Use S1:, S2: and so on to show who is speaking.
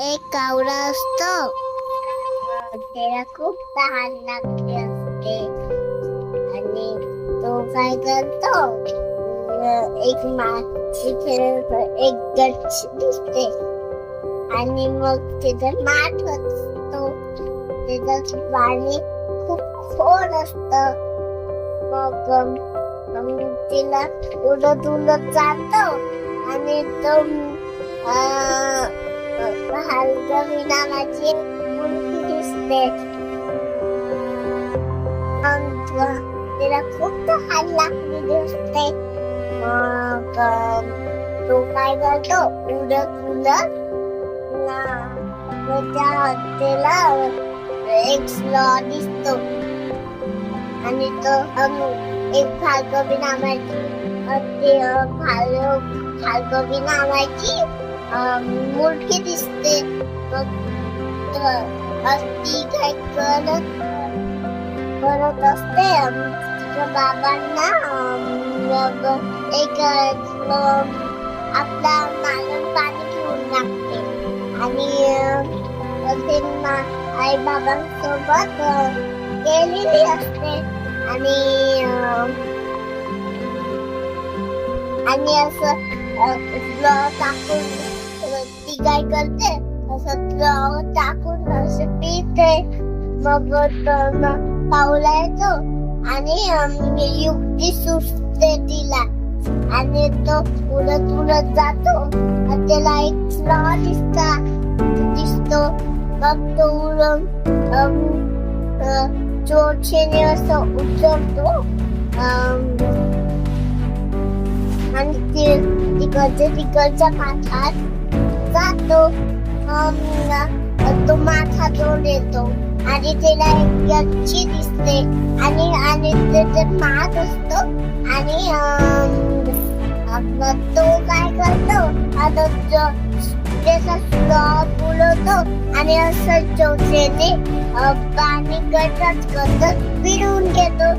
S1: एक कावळा असतो. त्याला खूप तहान लागली असते. आणि तो काय करतो? एक माती एक गच्छ दिसते. आणि मग तिथे माठ असतो. तिथं पाणी खूप खोल असत. मग मग तिला उडत उडत जातो. आणि तो अं, भार्गवी नावाची एक मुलगी दिसते मग तिला खूप तहान लागलेली असते मग अं, तो काय करतो उडत उडत ना मग त्या हत्तीला एक स्लॉ दिसतो आणि तो मुलगी दिसते. मग त- ती काय करत करत असते. तिच्या बाबांना मग एक आपला नालन पाणी घेऊन लागते आणि अं, आई बाबांसोबत गेलेली असते. आणि आणि असं टाकून ती काय करते असं टाकून असं पिते मग पावला येतो. आणि युक्ती सुचते तिला. आणि तो उडत उडत जातो. त्याला एक फ्लॉ दिसता दिसतो. मग तो उडून चोरशेने असं उचलतो. अं, आणि तिकडच्या तिकडच्या पाठात जातो तो माथा जोड येतो आणि त्याला एक गच्ची दिसते आणि आणि ते माठ असतो आणि तो काय करतो आता त्याचा स्टॉप उडवतो आणि असं जोशेने ते पाणी गटच करत पिळून घेतो